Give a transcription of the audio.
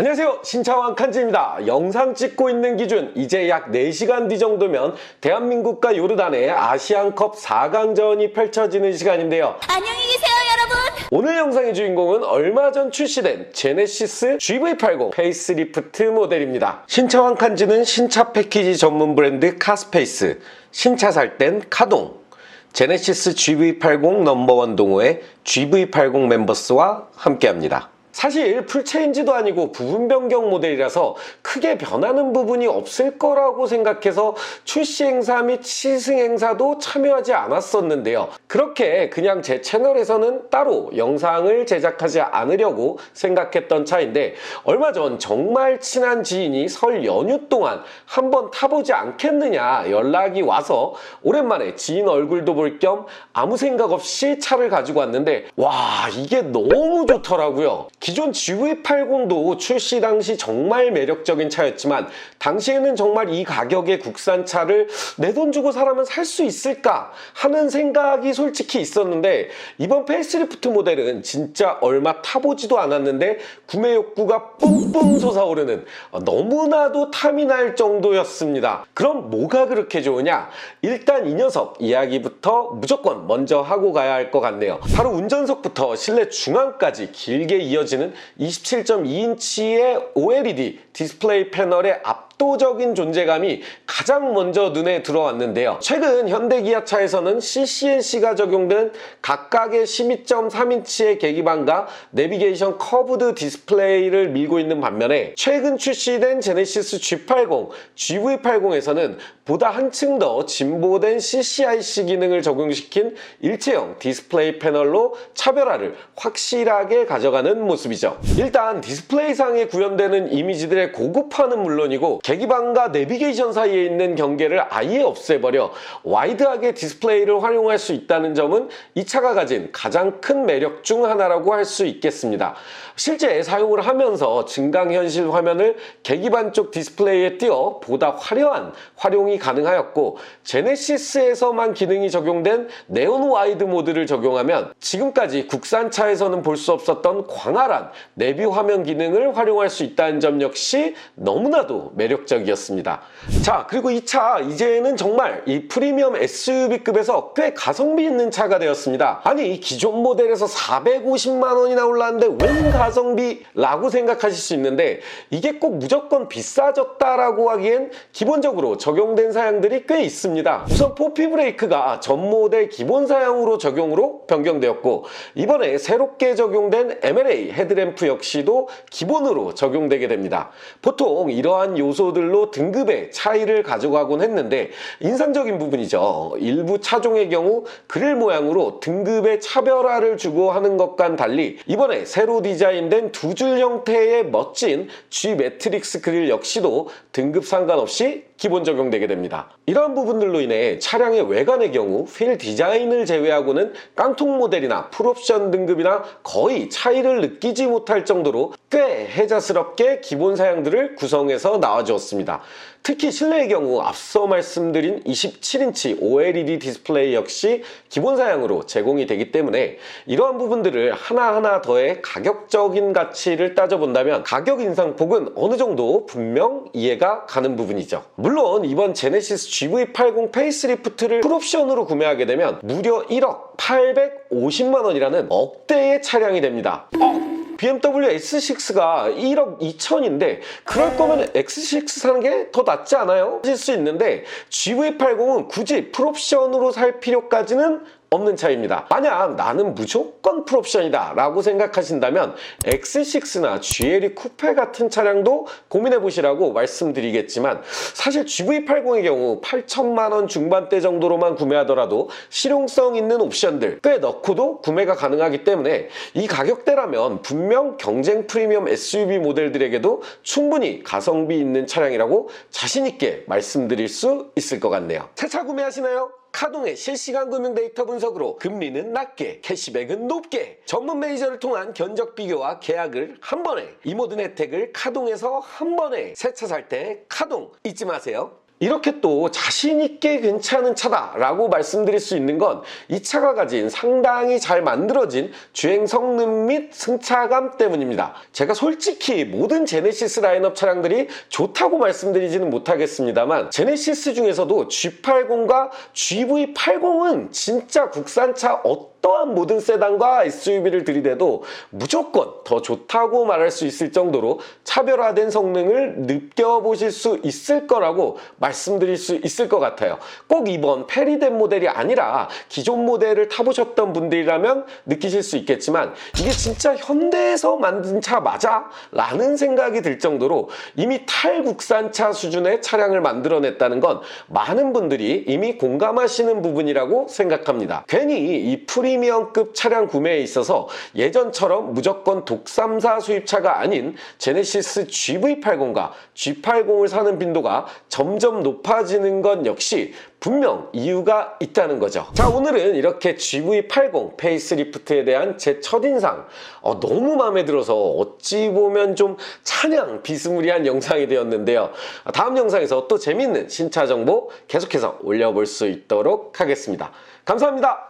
안녕하세요 신차왕 칸지입니다 영상 찍고 있는 기준 이제 약 4시간 뒤 정도면 대한민국과 요르단의 아시안컵 4강전이 펼쳐지는 시간인데요 안녕히 계세요, 여러분. 오늘 영상의 주인공은 얼마 전 출시된 제네시스 GV80 페이스리프트 모델입니다. 신차왕 칸지는 신차 패키지 전문 브랜드 카스페이스, 신차 살 땐 카동, 제네시스 GV80 넘버원 동호회 GV80 멤버스와 함께합니다. 사실 풀체인지도 아니고 부분 변경 모델이라서 크게 변하는 부분이 없을 거라고 생각해서 출시 행사 및 시승 행사도 참여하지 않았었는데요. 그렇게 그냥 제 채널에서는 따로 영상을 제작하지 않으려고 생각했던 차인데 얼마 전 정말 친한 지인이 설 연휴 동안 한번 타보지 않겠느냐 연락이 와서 오랜만에 지인 얼굴도 볼 겸 아무 생각 없이 차를 가지고 왔는데 와 이게 너무 좋더라고요. 기존 GV80도 출시 당시 정말 매력적인 차였지만 당시에는 정말 이 가격의 국산차를 내 돈 주고 사라면 살수 있을까 하는 생각이 솔직히 있었는데 이번 페이스리프트 모델은 진짜 얼마 타보지도 않았는데 구매 욕구가 뿜뿜 솟아오르는 어, 너무나도 탐이 날 정도였습니다. 그럼 뭐가 그렇게 좋으냐? 일단 이 녀석 이야기부터 무조건 먼저 하고 가야 할 것 같네요. 바로 운전석부터 실내 중앙까지 길게 이어지 는 27.2인치의 OLED 디스플레이 패널의 압도적인 존재감이 가장 먼저 눈에 들어왔는데요. 최근 현대 기아차에서는 CCNC가 적용된 각각의 12.3인치의 계기판과 내비게이션 커브드 디스플레이를 밀고 있는 반면에 최근 출시된 제네시스 G80, GV80에서는 보다 한층 더 진보된 CCIC 기능을 적용시킨 일체형 디스플레이 패널로 차별화를 확실하게 가져가는 모습이죠. 일단 디스플레이상에 구현되는 이미지들의 고급화는 물론이고 계기판과 내비게이션 사이에 있는 경계를 아예 없애버려 와이드하게 디스플레이를 활용할 수 있다는 점은 이 차가 가진 가장 큰 매력 중 하나라고 할 수 있겠습니다. 실제 사용을 하면서 증강현실 화면을 계기판 쪽 디스플레이에 띄워 보다 화려한 활용이 가능하였고 제네시스에서만 기능이 적용된 네온 와이드 모드를 적용하면 지금까지 국산차에서는 볼 수 없었던 광활한 내비 화면 기능을 활용할 수 있다는 점 역시 너무나도 매력적이었습니다. 자 그리고 이 차 이제는 정말 이 프리미엄 SUV급에서 꽤 가성비 있는 차가 되었습니다. 아니 기존 모델에서 450만 원이나 올랐는데 웬 가성비라고 생각하실 수 있는데 이게 꼭 무조건 비싸졌다라고 하기엔 기본적으로 적용된 사양들이 꽤 있습니다. 우선 포피 브레이크가 전 모델 기본 사양으로 적용으로 변경되었고 이번에 새롭게 적용된 MLA 헤드램프 역시도 기본으로 적용되게 됩니다. 보통 이러한 요소들로 등급의 차이를 가져가곤 했는데 인상적인 부분이죠. 일부 차종의 경우 그릴 모양으로 등급의 차별화를 주고 하는 것과는 달리 이번에 새로 디자인된 두 줄 형태의 멋진 G 매트릭스 그릴 역시도 등급 상관없이 기본 적용되게 됩니다. 이러한 부분들로 인해 차량의 외관의 경우 휠 디자인을 제외하고는 깡통 모델이나 풀옵션 등급이나 거의 차이를 느끼지 못할 정도로 꽤 혜자스럽게 기본 사양들을 구성해서 나와주었습니다. 특히 실내의 경우 앞서 말씀드린 27인치 OLED 디스플레이 역시 기본 사양으로 제공이 되기 때문에 이러한 부분들을 하나하나 더해 가격적인 가치를 따져본다면 가격 인상폭은 어느 정도 분명 이해가 가는 부분이죠. 물론 이번 제네시스 GV80 페이스리프트를 풀옵션으로 구매하게 되면 무려 1억 850만 원이라는 억대의 차량이 됩니다. 어? BMW S6가 1억 2천인데 그럴 거면 X6 사는 게 더 낫지 않아요? 하실 수 있는데 GV80은 굳이 풀옵션으로 살 필요까지는 없는 차입니다. 만약 나는 무조건 풀옵션이다 라고 생각하신다면 X6나 GLE 쿠페 같은 차량도 고민해 보시라고 말씀드리겠지만 사실 GV80의 경우 8천만 원 중반대 정도로만 구매하더라도 실용성 있는 옵션들 꽤 넣고도 구매가 가능하기 때문에 이 가격대라면 분명 경쟁 프리미엄 SUV 모델들에게도 충분히 가성비 있는 차량이라고 자신있게 말씀드릴 수 있을 것 같네요. 새 차 구매하시나요? 카동의 실시간 금융 데이터 분석으로 금리는 낮게, 캐시백은 높게, 전문 매니저를 통한 견적 비교와 계약을 한 번에, 이 모든 혜택을 카동에서 한 번에 새 차 살 때 카동 잊지 마세요. 이렇게 또 자신있게 괜찮은 차다라고 말씀드릴 수 있는 건 이 차가 가진 상당히 잘 만들어진 주행 성능 및 승차감 때문입니다. 제가 솔직히 모든 제네시스 라인업 차량들이 좋다고 말씀드리지는 못하겠습니다만 제네시스 중에서도 G80과 GV80은 진짜 국산차 어 떠한 모든 세단과 SUV를 들이대도 무조건 더 좋다고 말할 수 있을 정도로 차별화된 성능을 느껴보실 수 있을 거라고 말씀드릴 수 있을 것 같아요. 꼭 이번 페리된 모델이 아니라 기존 모델을 타보셨던 분들이라면 느끼실 수 있겠지만 이게 진짜 현대에서 만든 차 맞아? 라는 생각이 들 정도로 이미 탈국산차 수준의 차량을 만들어냈다는 건 많은 분들이 이미 공감하시는 부분이라고 생각합니다. 괜히 이 프리미엄급 차량 구매에 있어서 예전처럼 무조건 독삼사 수입차가 아닌 제네시스 GV80과 G80을 사는 빈도가 점점 높아지는 건 역시 분명 이유가 있다는 거죠. 자, 오늘은 이렇게 GV80 페이스리프트에 대한 제 첫인상, 어, 너무 마음에 들어서 어찌 보면 좀 찬양 비스무리한 영상이 되었는데요. 다음 영상에서 또 재밌는 신차 정보 계속해서 올려볼 수 있도록 하겠습니다. 감사합니다.